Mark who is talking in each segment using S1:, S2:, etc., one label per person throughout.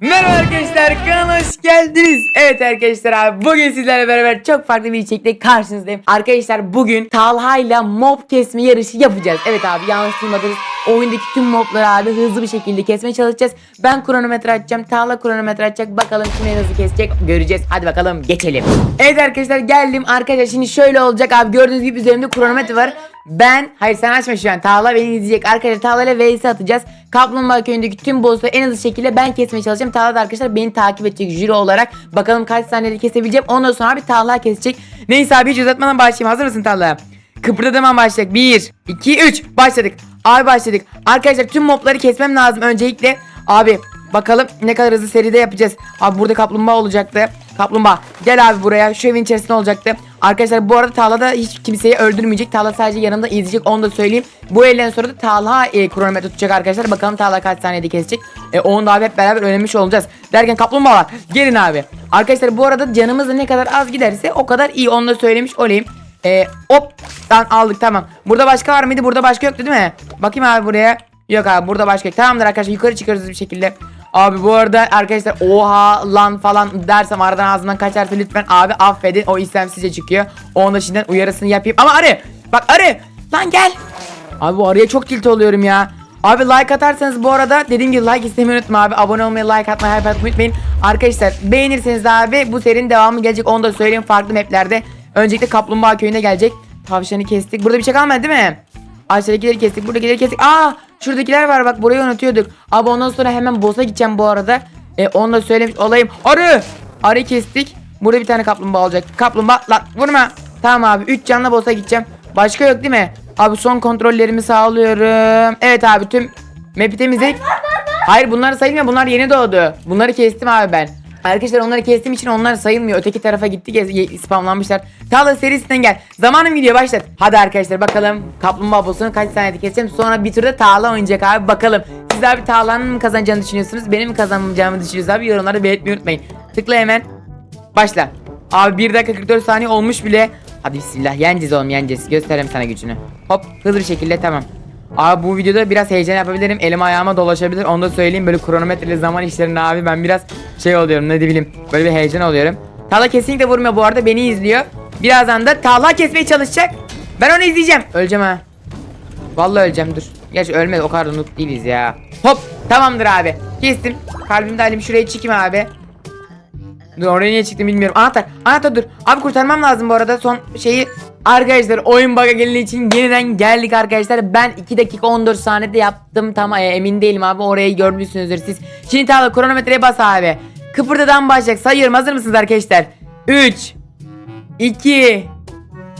S1: Merhaba arkadaşlar kanala hoş geldiniz. Evet arkadaşlar abi bugün sizlerle beraber çok farklı bir içerikle karşınızdayım. Arkadaşlar bugün Talha ile mob kesme yarışı yapacağız. Evet abi yanlış duymadınız. Oyundaki tüm mobları abi hızlı bir şekilde kesmeye çalışacağız. Ben kronometre açacağım. Talha kronometre açacak. Bakalım kim en hızlı kesecek göreceğiz. Hadi bakalım geçelim. Evet arkadaşlar geldim. Arkadaşlar şimdi şöyle olacak abi. Gördüğünüz gibi üzerimde kronometre var. Ben hayır sen açma şu an. Talha beni izleyecek. Arkadaşlar Talha ile vs atacağız. Kaplumbağa köyündeki tüm boss'u en hızlı şekilde ben kesmeye çalışacağım. Talha da arkadaşlar beni takip edecek jüri olarak. Bakalım kaç saniyede kesebileceğim. Ondan sonra abi Talha kesecek. Neyse abi hiç uzatmadan başlayayım. Hazır mısın Talha? Kıpırdadığım başlayacak. 1, 2, 3. Başladık. Abi başladık. Arkadaşlar tüm mobları kesmem lazım öncelikle. Abi bakalım ne kadar hızlı seride yapacağız. Abi burada kaplumbağa olacaktı. Kaplumbağa gel abi buraya. Şu evin içerisinde olacaktı. Arkadaşlar bu arada Talha hiç kimseyi öldürmeyecek. Talha sadece yanında izleyecek onu da söyleyeyim. Bu elden sonra da Talha e, kronometre tutacak arkadaşlar. Bakalım Talha kaç saniyede kesecek. E, onu da abi hep beraber öğrenmiş olacağız. Derken kaplumbağalar gelin abi. Arkadaşlar bu arada canımız da ne kadar az giderse o kadar iyi onu da söylemiş olayım. E, hop lan aldık tamam. Burada başka var mıydı? Burada başka yoktu değil mi? Bakayım abi buraya. Yok abi burada başka yok. Tamamdır arkadaşlar yukarı çıkıyoruz bir şekilde. Abi bu arada arkadaşlar oha lan falan dersem aradan ağzından kaçarsa lütfen abi affedin. O istemsizce çıkıyor. Onun da şimdiden uyarısını yapayım. Ama arı. Bak arı. Lan gel. Abi bu arıya çok tilt oluyorum ya. Abi like atarsanız bu arada dediğim gibi like istemeyi unutma abi. Abone olmayı, like atmayı, hype atmayı unutmayın. Arkadaşlar beğenirseniz abi bu serinin devamı gelecek. Onu da söyleyeyim farklı maplerde. Öncelikle Kaplumbağa köyüne gelecek. Tavşanı kestik. Burada bir şey kalmadı değil mi? Aşağıdakileri kestik. Buradakileri kestik. Aa şuradakiler var bak burayı unutuyorduk. Abi ondan sonra hemen boss'a gideceğim bu arada. E, onu da söylemiş olayım. Arı! Arı kestik. Burada bir tane kaplumbağa olacak. Kaplumbağa lan vurma. Tamam abi 3 canlı boss'a gideceğim. Başka yok değil mi? Abi son kontrollerimi sağlıyorum. Evet abi tüm map'i temizledik. Hayır bunlar sayılmıyor. Bunlar yeni doğdu. Bunları kestim abi ben. Arkadaşlar onları kestiğim için onlar sayılmıyor. Öteki tarafa gitti spamlanmışlar. Tala serisinden gel. Zamanım gidiyor başlat. Hadi arkadaşlar bakalım kaplumbağa boss'unu kaç saniyede keseceğim. Sonra bir turda Tağla oynayacak abi bakalım. Siz abi Tağla'nın mı kazanacağını düşünüyorsunuz? Benim mi kazanacağımı düşünüyorsunuz abi? Yorumlarda belirtmeyi unutmayın. Tıkla hemen. Başla. Abi 1 dakika 44 saniye olmuş bile. Hadi bismillah yeneceğiz oğlum yeneceğiz. Göstereyim sana gücünü. Hop hızlı bir şekilde tamam. Abi bu videoda biraz heyecan yapabilirim. Elim ayağıma dolaşabilir. Onu da söyleyeyim. Böyle kronometreli zaman işlerinde abi ben biraz şey oluyorum ne bileyim. Böyle bir heyecan oluyorum. Tala kesinlikle vurmuyor bu arada. Beni izliyor. Birazdan da Talha kesmeye çalışacak. Ben onu izleyeceğim. Öleceğim ha. Vallahi öleceğim dur. Gerçi ölmedi o kadar da noob değiliz ya. Hop tamamdır abi. Kestim. Kalbimde halim şuraya çekeyim abi. Dur oraya niye çıktım bilmiyorum. Anahtar. Anahtar dur. Abi kurtarmam lazım bu arada. Son şeyi Arkadaşlar oyun bug'a geldiği için yeniden geldik arkadaşlar. Ben 2 dakika 14 saniyede yaptım. Tam e, emin değilim abi. Orayı görmüşsünüzdür siz. Şimdi tamam kronometreye bas abi. Kıpırdadan başlayacak. Sayıyorum. Hazır mısınız arkadaşlar? 3 2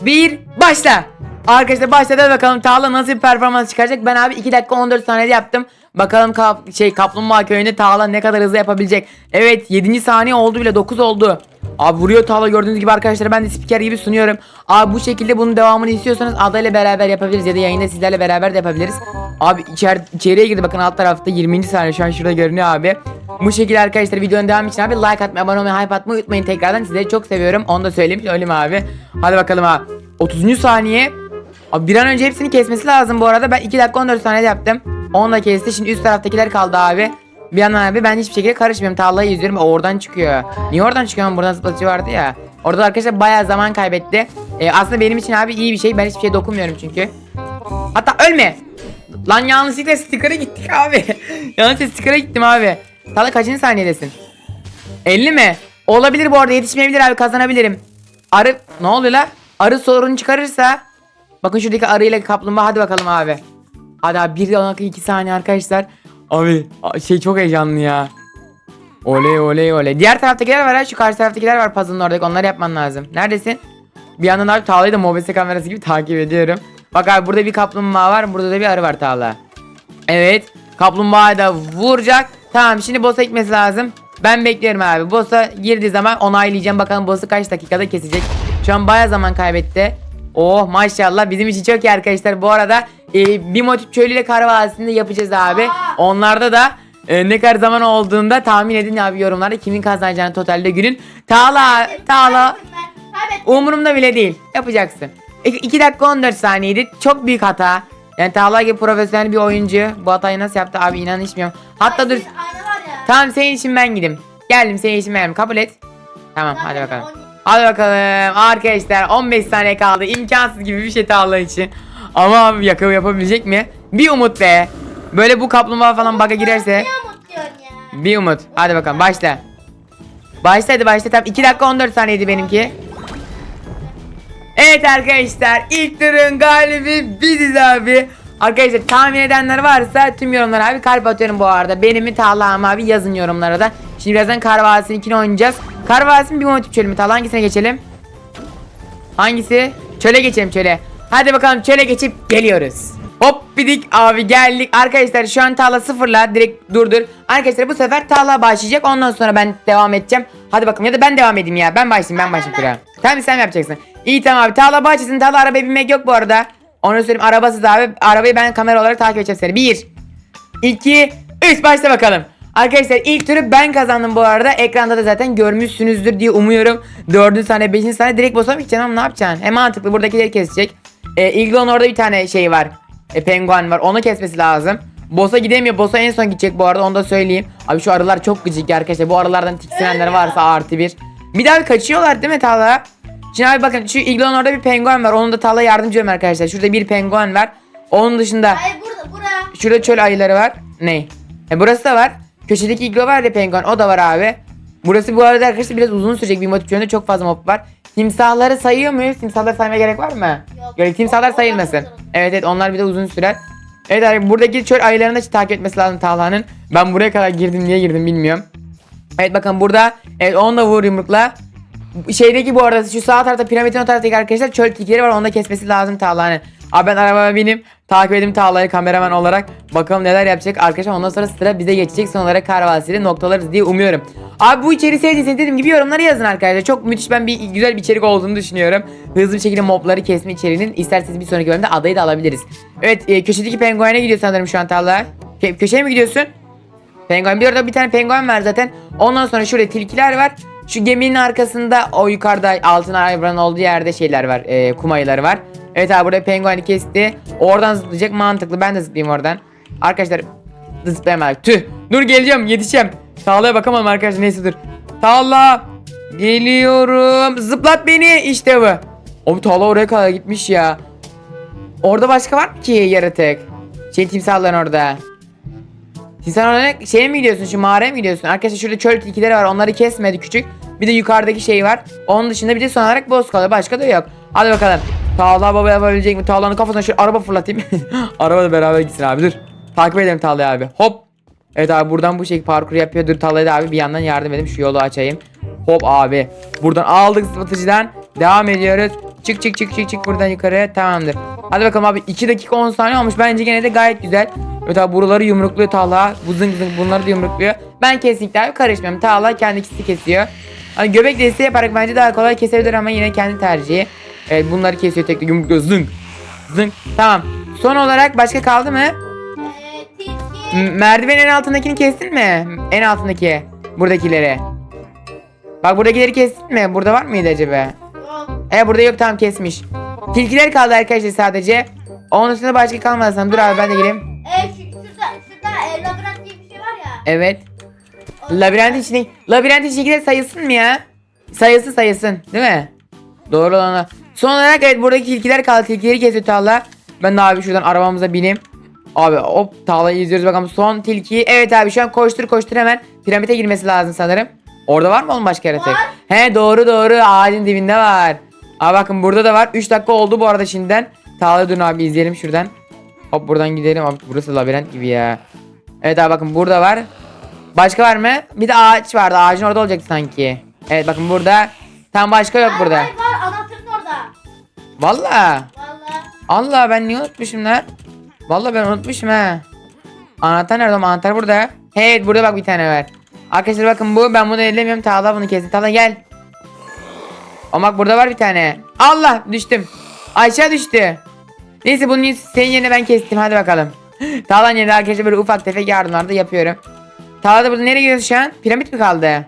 S1: 1 başla. Arkadaşlar başladı bakalım Tağla nasıl bir performans çıkaracak. Ben abi 2 dakika 14 saniyede yaptım. Bakalım kap şey Kaplumbağa köyünde Tağla ne kadar hızlı yapabilecek. Evet 7. saniye oldu bile 9 oldu. Abi vuruyor Tağla gördüğünüz gibi arkadaşlar ben de spiker gibi sunuyorum. Abi bu şekilde bunun devamını istiyorsanız Ada ile beraber yapabiliriz ya da yayında sizlerle beraber de yapabiliriz. Abi içer içeriye girdi bakın alt tarafta 20. saniye şu an şurada görünüyor abi. Bu şekilde arkadaşlar videonun devamı için abi like atmayı, abone olmayı, hype atmayı unutmayın tekrardan. Sizleri çok seviyorum. Onu da söyleyeyim söyleyeyim abi. Hadi bakalım abi. 30. saniye. Abi bir an önce hepsini kesmesi lazım bu arada. Ben 2 dakika 14 saniyede yaptım. 10 da kesti. Şimdi üst taraftakiler kaldı abi. Bir yandan abi ben hiçbir şekilde karışmıyorum. Tarlayı izliyorum. O oradan çıkıyor. Niye oradan çıkıyor? Buradan zıplatıcı vardı ya. Orada arkadaşlar bayağı zaman kaybetti. Ee, aslında benim için abi iyi bir şey. Ben hiçbir şey dokunmuyorum çünkü. Hatta ölme. Lan yanlışlıkla sticker'a gittik abi. yanlışlıkla sticker'a gittim abi. Tala kaçıncı saniyedesin? 50 mi? Olabilir bu arada yetişmeyebilir abi kazanabilirim. Arı ne oluyor la? Arı sorun çıkarırsa Bakın şuradaki arıyla kaplumbağa hadi bakalım abi. Hadi abi 1 dakika 2 saniye arkadaşlar. Abi şey çok heyecanlı ya. Oley oley oley. Diğer taraftakiler var ha şu karşı taraftakiler var puzzle'ın oradaki onları yapman lazım. Neredesin? Bir yandan abi Tağla'yı da mobese kamerası gibi takip ediyorum. Bak abi burada bir kaplumbağa var burada da bir arı var Tağla. Evet. Kaplumbağa da vuracak. Tamam şimdi boss'a gitmesi lazım. Ben bekliyorum abi. Boss'a girdiği zaman onaylayacağım. Bakalım boss'u kaç dakikada kesecek. Şu an baya zaman kaybetti. Oh maşallah bizim için çok iyi arkadaşlar. Bu arada e, bir motif köylü ile kar vadisinde yapacağız abi. Onlarda da e, ne kadar zaman olduğunda tahmin edin abi yorumlarda kimin kazanacağını totalde günün. Tağla, Tağla. Umurumda bile değil. Yapacaksın. 2 dakika 14 saniyeydi. Çok büyük hata. Yani Tağla gibi profesyonel bir oyuncu bu hatayı nasıl yaptı abi inan içmiyorum. Hatta dur
S2: var ya.
S1: Tamam senin için ben gideyim. Geldim senin için ben kabul et. Tamam hadi bakalım. Hadi bakalım arkadaşlar 15 saniye kaldı imkansız gibi bir şey Allah için. Ama abi yakın yapabilecek mi? Bir umut be. Böyle bu kaplumbağa falan bug'a girerse.
S2: Ne umut diyorsun ya?
S1: Bir umut. Hadi bakalım başla. Başla hadi başla. Tamam 2 dakika 14 saniyeydi benimki. Evet arkadaşlar ilk turun galibi biziz abi. Arkadaşlar tahmin edenler varsa tüm yorumlara abi kalp atıyorum bu arada. Benim mi Talha'm abi yazın yorumlara da. Şimdi birazdan Karvasi'ninkini oynayacağız. Karvasi'nin bir motif çölü mü? Talha hangisine geçelim? Hangisi? Çöle geçelim çöle. Hadi bakalım çöle geçip geliyoruz. Hop bidik abi geldik. Arkadaşlar şu an Talha sıfırla direkt durdur. Arkadaşlar bu sefer Talha başlayacak. Ondan sonra ben devam edeceğim. Hadi bakalım ya da ben devam edeyim ya. Ben başlayayım ben başlayayım. Tamam sen yapacaksın? İyi tamam abi. Talha başlasın. Talha arabaya binmek yok bu arada. Onu söyleyeyim arabasız abi. Arabayı ben kamera olarak takip edeceğim seni. Bir. 2 3 başla bakalım. Arkadaşlar ilk turu ben kazandım bu arada. Ekranda da zaten görmüşsünüzdür diye umuyorum. 4. saniye 5. saniye direkt gideceksin ama ne yapacaksın? Hem mantıklı buradakileri kesecek. E, İglon orada bir tane şey var. E, penguen var. Onu kesmesi lazım. Boss'a gidemiyor. Boss'a en son gidecek bu arada onu da söyleyeyim. Abi şu arılar çok gıcık arkadaşlar. Bu arılardan tiksinenler varsa artı bir. Bir daha kaçıyorlar değil mi Talha? Şimdi abi bakın şu Iglon orada bir penguen var. Onun da Talha yardımcı olun arkadaşlar. Şurada bir penguen var. Onun dışında
S2: Hayır burada bura.
S1: Şurada çöl ayıları var. Ne? E burası da var. Köşedeki iglo var ya penguen o da var abi. Burası bu arada arkadaşlar biraz uzun sürecek bir motif çok fazla mob var. Timsahları sayıyor muyuz? Timsahları saymaya gerek var mı?
S2: Yok.
S1: Gerek timsahlar sayılmasın. Evet evet onlar bir de uzun sürer. Evet abi buradaki çöl ayılarını da takip etmesi lazım Talha'nın. Ben buraya kadar girdim niye girdim bilmiyorum. Evet bakın burada evet onunla vur yumrukla. Şeydeki bu arada şu sağ tarafta piramidin o taraftaki arkadaşlar çöl tilkileri var onu da kesmesi lazım Talha'nın. Abi ben arabama bineyim takip edeyim Talha'yı kameraman olarak. Bakalım neler yapacak arkadaşlar ondan sonra sıra bize geçecek son olarak Karvasi'yle noktalarız diye umuyorum. Abi bu içeriği sevdiyseniz dediğim gibi yorumlara yazın arkadaşlar. Çok müthiş ben bir güzel bir içerik olduğunu düşünüyorum. Hızlı bir şekilde mobları kesme içeriğinin isterseniz bir sonraki bölümde adayı da alabiliriz. Evet e, köşedeki penguene gidiyor sanırım şu an. Kö- köşeye mi gidiyorsun? Penguen. Bir orada bir tane penguen var zaten. Ondan sonra şurada tilkiler var. Şu geminin arkasında o yukarıda altın hayvanın olduğu yerde şeyler var. E, kum ayıları var. Evet abi burada pengueni kesti. Oradan zıplayacak mantıklı. Ben de zıplayayım oradan. Arkadaşlar zıplayamadık. Tüh. Dur geleceğim yetişeceğim. Tağla'ya bakamadım arkadaşlar neyse dur. Tağla. Geliyorum. Zıplat beni. İşte bu. O Tağla oraya kadar gitmiş ya. Orada başka var mı ki yaratık? Şey timsahların orada. Sen oraya şeye mi gidiyorsun şu mağaraya mı gidiyorsun? Arkadaşlar şurada çöl tilkileri var onları kesmedi küçük. Bir de yukarıdaki şey var. Onun dışında bir de son olarak boz kalıyor. Başka da yok. Hadi bakalım. Tağla baba yapabilecek mi? Tağla'nın kafasına şu araba fırlatayım. araba da beraber gitsin abi dur. Takip edelim Tağla'yı abi. Hop. Evet abi buradan bu şekilde parkur yapıyor. Dur Tağla'ya da abi bir yandan yardım edeyim. Şu yolu açayım. Hop abi. Buradan aldık zıplatıcıdan. Devam ediyoruz. Çık çık çık çık çık buradan yukarı. Tamamdır. Hadi bakalım abi 2 dakika 10 saniye olmuş. Bence gene de gayet güzel. Evet abi buraları yumrukluyor Talha. Bu zıng bunları da yumrukluyor. Ben kesinlikle karışmıyorum. Talha kendi ikisi kesiyor. Hani göbek desteği yaparak bence daha kolay kesebilir ama yine kendi tercihi. Evet bunları kesiyor tek yumrukluyor. Zıng. Zıng. Tamam. Son olarak başka kaldı mı? M- merdivenin en altındakini kestin mi? En altındaki. Buradakileri. Bak buradakileri kestin mi? Burada var mıydı acaba? E burada yok tamam kesmiş. Tilkiler kaldı arkadaşlar sadece. Onun dışında başka kalmadı sanırım. Dur abi ben de gireyim.
S2: Ee,
S1: Evet. Labirent içinde labirent içindekiler sayılsın mı ya? Sayılsın sayılsın değil mi? Doğru olan o. Son olarak evet buradaki tilkiler kaldı. Tilkileri kesiyor Tağla. Ben de abi şuradan arabamıza bineyim. Abi hop Tağla'yı izliyoruz bakalım. Son tilki. Evet abi şu an koştur koştur hemen piramite girmesi lazım sanırım. Orada var mı oğlum başka yaratık?
S2: Var.
S1: He doğru doğru ağacın dibinde var. Abi bakın burada da var. 3 dakika oldu bu arada şimdiden. Tağla dön abi izleyelim şuradan. Hop buradan gidelim. Abi burası labirent gibi ya. Evet abi bakın burada var. Başka var mı? Bir de ağaç vardı. Ağacın orada olacak sanki. Evet bakın burada. Tam başka yok burada.
S2: Hayır var anahtarın orada.
S1: Valla.
S2: Valla.
S1: Allah ben niye unutmuşum lan? Valla ben unutmuşum ha. Anahtar nerede? oğlum? Anahtar burada. Evet burada bak bir tane var. Arkadaşlar bakın bu ben bunu ellemiyorum. Tağla bunu kesin. Tağla gel. O bak burada var bir tane. Allah düştüm. Aşağı düştü. Neyse bunun senin yerine ben kestim. Hadi bakalım. Tağlan yerine arkadaşlar böyle ufak tefek yardımlar da yapıyorum. Tağla da burada nereye gidiyorsun şu an? Piramit mi kaldı?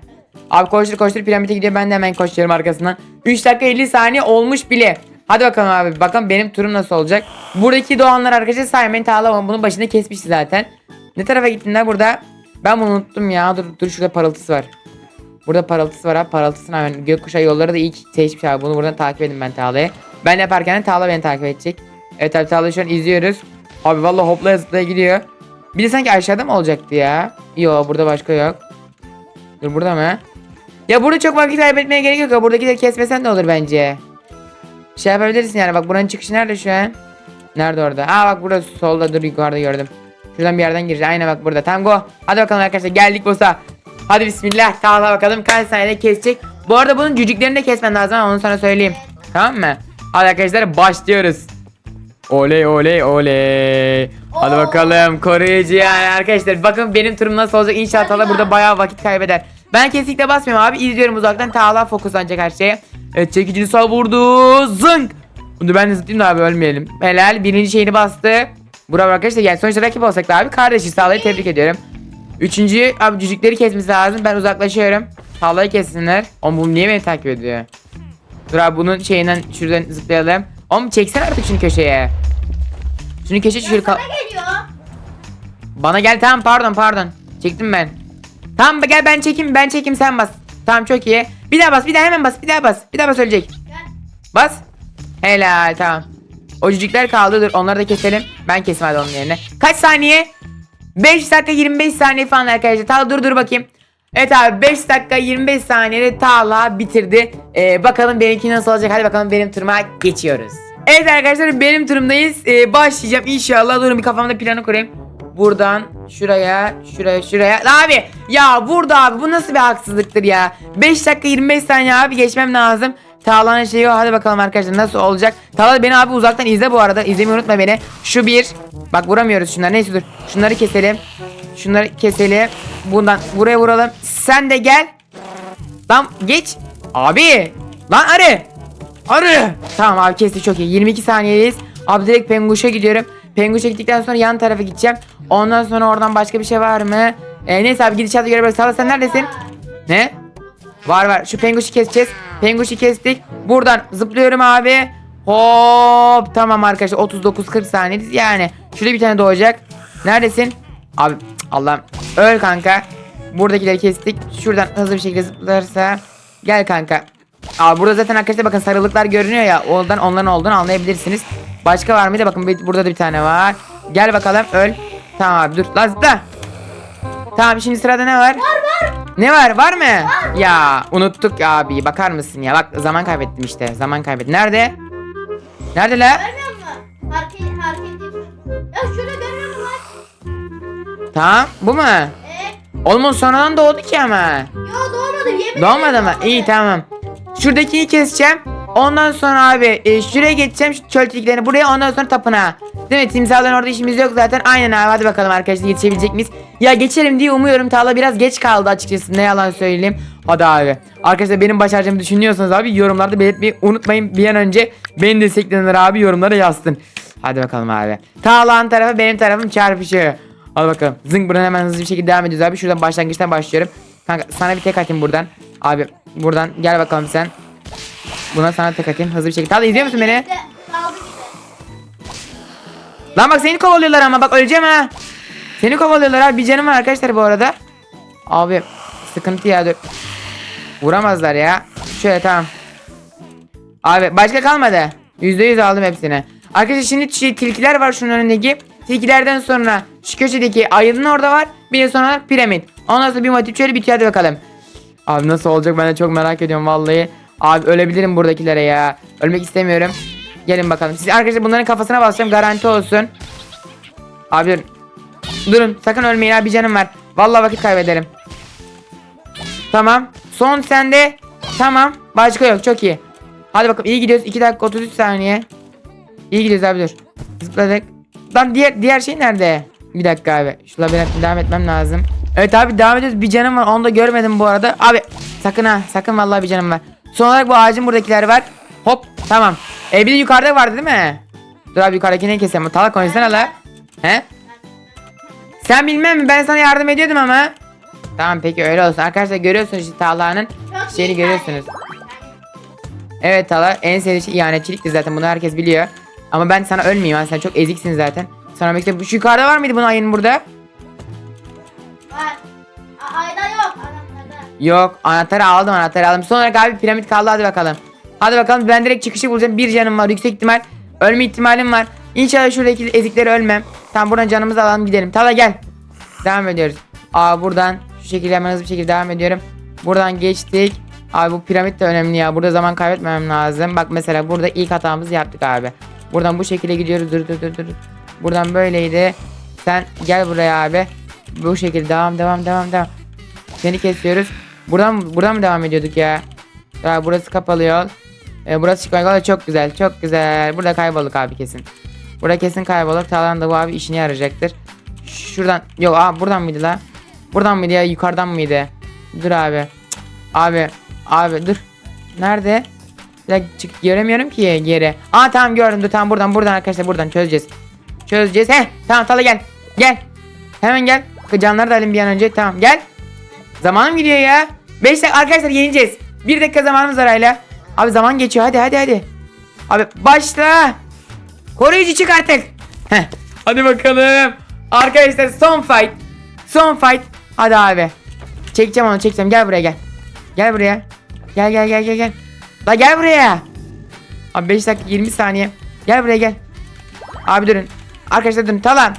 S1: Abi koştur koştur piramite gidiyor. Ben de hemen koşuyorum arkasından. 3 dakika 50 saniye olmuş bile. Hadi bakalım abi. Bakalım benim turum nasıl olacak. Buradaki doğanlar arkadaşlar saymayın. Tağla bunun başında kesmişti zaten. Ne tarafa gittin lan burada? Ben bunu unuttum ya. Dur dur şurada parıltısı var. Burada parıltısı var abi. Parıltısını hemen gökkuşağı yolları da ilk seçmiş abi. Bunu buradan takip edin ben Tağla'yı. Ben yaparken Tağla beni takip edecek. Evet abi Tağla'yı şu an izliyoruz. Abi vallahi hoplaya zıplaya gidiyor. Bir de sanki aşağıda mı olacaktı ya? Yo burada başka yok. Dur burada mı? Ya burada çok vakit kaybetmeye gerek yok ya. Buradakileri kesmesen de olur bence. Şey yapabilirsin yani bak buranın çıkışı nerede şu an? Nerede orada? Aa bak burada solda dur yukarıda gördüm. Şuradan bir yerden gireceğiz. Aynen bak burada. Tamam go. Hadi bakalım arkadaşlar geldik boss'a. Hadi bismillah. Tahla bakalım kaç saniyede kesecek. Bu arada bunun cücüklerini de kesmen lazım ama onu sana söyleyeyim. Tamam mı? Hadi arkadaşlar başlıyoruz. Oley oley oley. Hadi
S2: Oo.
S1: bakalım koruyucu yani arkadaşlar. Bakın benim turum nasıl olacak. İnşallah
S2: Hadi
S1: Tala burada bayağı vakit kaybeder. Ben kesinlikle basmıyorum abi. İzliyorum uzaktan. Tala fokuslanacak her şeye. Evet çekicini sağ vurdu. Zınk. Bunu ben de zıplayayım da abi ölmeyelim. Helal birinci şeyini bastı. Bravo arkadaşlar yani sonuçta rakip olsak da abi kardeşi sağlayı tebrik ediyorum. Üçüncü abi cücükleri kesmesi lazım. Ben uzaklaşıyorum. Sağlayı kessinler. Oğlum bu niye beni takip ediyor? Dur abi bunun şeyinden şuradan zıplayalım. Oğlum çeksen artık şunu köşeye. Şunu köşeye şöyle kal-
S2: Sana geliyor.
S1: Bana gel tamam pardon pardon. Çektim ben. Tamam gel ben çekeyim ben çekeyim sen bas. Tamam çok iyi. Bir daha bas bir daha hemen bas bir daha bas. Bir daha bas ölecek.
S2: Gel.
S1: Bas. Helal tamam. O cücükler kaldı dur onları da keselim. Ben kesim hadi onun yerine. Kaç saniye? 5 dakika 25 saniye falan arkadaşlar. Talha dur dur bakayım. Evet abi 5 dakika 25 saniyede Talha bitirdi. Ee, bakalım benimki nasıl olacak. Hadi bakalım benim turuma geçiyoruz. Evet arkadaşlar benim turumdayız. Ee, başlayacağım inşallah. Durun bir kafamda planı kurayım. Buradan şuraya, şuraya, şuraya. Abi ya burada abi bu nasıl bir haksızlıktır ya. 5 dakika 25 saniye abi geçmem lazım. Talha'nın şeyi o. Hadi bakalım arkadaşlar nasıl olacak. Talha beni abi uzaktan izle bu arada. İzlemeyi unutma beni. Şu bir. Bak vuramıyoruz şunları. Neyse dur. Şunları keselim. Şunları keselim. Bundan buraya vuralım. Sen de gel. Lan geç. Abi. Lan arı. Arı. Tamam abi kesti çok iyi. 22 saniyedeyiz. Abi direkt Penguş'a gidiyorum. Penguş'a gittikten sonra yan tarafa gideceğim. Ondan sonra oradan başka bir şey var mı? Ee, neyse abi gidişatı göre. Sağ ol, sen neredesin? Ne? Var var. Şu penguşu keseceğiz. Penguşu kestik. Buradan zıplıyorum abi. Hop. Tamam arkadaşlar 39-40 saniyeyiz. Yani şurada bir tane doğacak. Neredesin? Abi Allah'ım. Öl kanka. Buradakileri kestik. Şuradan hızlı bir şekilde zıplarsa. Gel kanka. Abi burada zaten arkadaşlar bakın sarılıklar görünüyor ya. Oradan onların olduğunu anlayabilirsiniz. Başka var mıydı? Bakın bir- burada da bir tane var. Gel bakalım öl. Tamam abi dur. Lan zıpla. Tamam şimdi sırada ne var? Var var. Ne var? Var mı? Ya unuttuk abi. Bakar mısın ya? Bak zaman kaybettim işte. Zaman kaybettim. Nerede? Nerede la?
S2: Görmüyor musun? Hareket. Ya şurada görmüyor musun lan?
S1: Tamam. Bu mu?
S2: Ee,
S1: Oğlum o sonradan doğdu ki ama.
S2: yo doğmadı yemin
S1: Doğmadı mı? İyi tamam. Şuradakini keseceğim. Ondan sonra abi e, şuraya geçeceğim şu çöl buraya ondan sonra tapınağa. Değil mi? Timsahların orada işimiz yok zaten. Aynen abi hadi bakalım arkadaşlar yetişebilecek miyiz? Ya geçerim diye umuyorum. Tağla biraz geç kaldı açıkçası. Ne yalan söyleyeyim. Hadi abi. Arkadaşlar benim başaracağımı düşünüyorsanız abi yorumlarda belirtmeyi unutmayın. Bir an önce beni destekleyenler abi yorumlara yazsın. Hadi bakalım abi. Tağla'nın tarafı benim tarafım çarpışıyor. Hadi bakalım. Zınk buradan hemen hızlı bir şekilde devam ediyoruz abi. Şuradan başlangıçtan başlıyorum. Kanka sana bir tek atayım buradan. Abi buradan gel bakalım sen. Buna sana tek atayım hızlı bir şekilde. Tağla izliyor musun beni? Lan bak seni kovalıyorlar ama bak öleceğim ha. Seni kovalıyorlar abi bir canım var arkadaşlar bu arada. Abi sıkıntı ya dur. Vuramazlar ya. Şöyle tamam. Abi başka kalmadı. %100 aldım hepsini. Arkadaşlar şimdi şey, tilkiler var şunun önündeki. Tilkilerden sonra şu köşedeki ayının orada var. Bir de sonra piramit. Ondan sonra bir motif şöyle bitiyor hadi bakalım. Abi nasıl olacak ben de çok merak ediyorum vallahi. Abi ölebilirim buradakilere ya. Ölmek istemiyorum. Gelin bakalım. Siz arkadaşlar bunların kafasına basacağım garanti olsun. Abi durun. Durun sakın ölmeyin abi canım var. Vallahi vakit kaybederim. Tamam. Son sende. Tamam. Başka yok çok iyi. Hadi bakalım iyi gidiyoruz. 2 dakika 33 saniye. İyi gidiyoruz abi dur. Zıpladık. Lan diğer diğer şey nerede? Bir dakika abi. Şu labirentten devam etmem lazım. Evet abi devam ediyoruz. Bir canım var. Onu da görmedim bu arada. Abi sakın ha. Sakın vallahi bir canım var. Son olarak bu ağacın buradakiler var. Hop tamam. E bir de yukarıda vardı değil mi? Dur abi yukarıdakini keselim. Talak konuşsana la. He? Sen bilmem mi? Ben sana yardım ediyordum ama. Tamam peki öyle olsun. Arkadaşlar görüyorsunuz işte Talha'nın şeyini görüyorsunuz. Evet Tala en sevdiği şey ihanetçiliktir zaten bunu herkes biliyor. Ama ben sana ölmeyeyim sen çok eziksin zaten. Sana bekle. Şu yukarıda var mıydı bunun ayının burada?
S2: Var.
S1: Yok anahtarı aldım anahtarı aldım. Son olarak abi piramit kaldı hadi bakalım. Hadi bakalım ben direkt çıkışı bulacağım. Bir canım var yüksek ihtimal. Ölme ihtimalim var. İnşallah şuradaki ezikleri ölmem. Tamam buradan canımızı alalım gidelim. Tala gel. Devam ediyoruz. Aa buradan şu şekilde hemen hızlı bir şekilde devam ediyorum. Buradan geçtik. Abi bu piramit de önemli ya. Burada zaman kaybetmemem lazım. Bak mesela burada ilk hatamızı yaptık abi. Buradan bu şekilde gidiyoruz. Dur dur dur dur. Buradan böyleydi. Sen gel buraya abi. Bu şekilde devam devam devam devam. Seni kesiyoruz. Buradan buradan mı devam ediyorduk ya? Ya burası kapalı yol. Ee, burası çıkmak yolu çok güzel. Çok güzel. Burada kaybolduk abi kesin. Burada kesin kaybolur. Talan da bu abi işine yarayacaktır. Şuradan. Yok aa buradan mıydı la? Buradan mıydı ya? Yukarıdan mıydı? Dur abi. Abi. Abi dur. Nerede? Dakika, çık göremiyorum ki geri. Aa tamam gördüm. Dur tamam buradan buradan arkadaşlar buradan çözeceğiz. Çözeceğiz. Heh tamam Tala gel. Gel. Hemen gel. Canları da alayım bir an önce. Tamam gel. Zamanım gidiyor ya. 5 dakika arkadaşlar yeneceğiz. 1 dakika zamanımız var hala. Abi zaman geçiyor hadi hadi hadi. Abi başla. Koruyucu çık artık. Heh. Hadi bakalım. Arkadaşlar son fight. Son fight. Hadi abi. Çekeceğim onu çekeceğim. Gel buraya gel. Gel buraya. Gel gel gel gel gel. La gel buraya. Abi 5 dakika 20 saniye. Gel buraya gel. Abi durun. Arkadaşlar durun. Talan.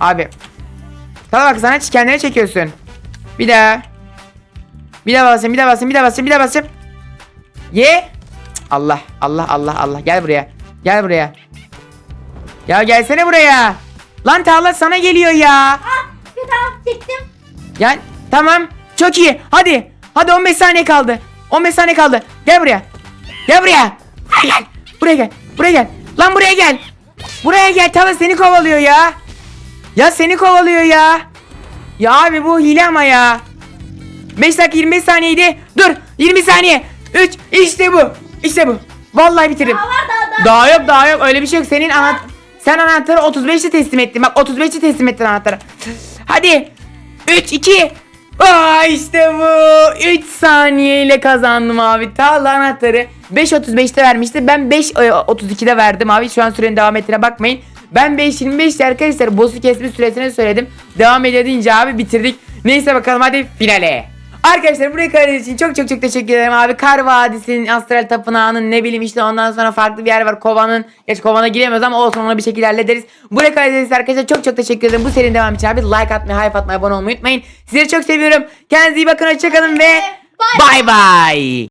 S1: Abi. Talan bak sana kendine çekiyorsun. Bir daha. Bir daha basayım, bir daha basayım, bir daha basayım, bir daha basayım. Ye. Allah, Allah, Allah, Allah. Gel buraya. Gel buraya. Ya gelsene buraya. Lan Tağla sana geliyor ya.
S2: Ah tamam çektim.
S1: Ya tamam. Çok iyi. Hadi. Hadi 15 saniye kaldı. 15 saniye kaldı. Gel buraya. Gel buraya. Buraya gel. Buraya gel. Buraya gel. Lan buraya gel. Buraya gel. Tağla seni kovalıyor ya. Ya seni kovalıyor ya. Ya abi bu hile ama ya. 5 dakika 25 saniyeydi. Dur 20 saniye. 3 işte bu. İşte bu. Vallahi bitirdim.
S2: Daha var daha daha.
S1: Daha yok daha yok öyle bir şey yok. Senin anahtar sen anahtarı 35'te teslim ettin. Bak 35'te teslim ettin anahtarı. Hadi. 3 2 Aa işte bu. 3 saniyeyle kazandım abi. Tağla anahtarı 5.35'te vermişti. Ben 5.32'de verdim abi. Şu an sürenin devam ettiğine bakmayın. Ben 5.25'te arkadaşlar boss'u kesme süresini söyledim. Devam ediyor abi bitirdik. Neyse bakalım hadi finale. Arkadaşlar buraya kaydırdığınız için çok çok çok teşekkür ederim abi. Kar Vadisi'nin Astral Tapınağı'nın ne bileyim işte ondan sonra farklı bir yer var. Kovan'ın. Geç Kovan'a giremiyoruz ama olsun onu bir şekilde hallederiz. Buraya kaydırdığınız için arkadaşlar çok çok teşekkür ederim. Bu serinin devamı için abi like atmayı, hype atmayı, abone olmayı unutmayın. Sizleri çok seviyorum. Kendinize iyi bakın. Hoşçakalın ve
S2: Bye.
S1: bay bay.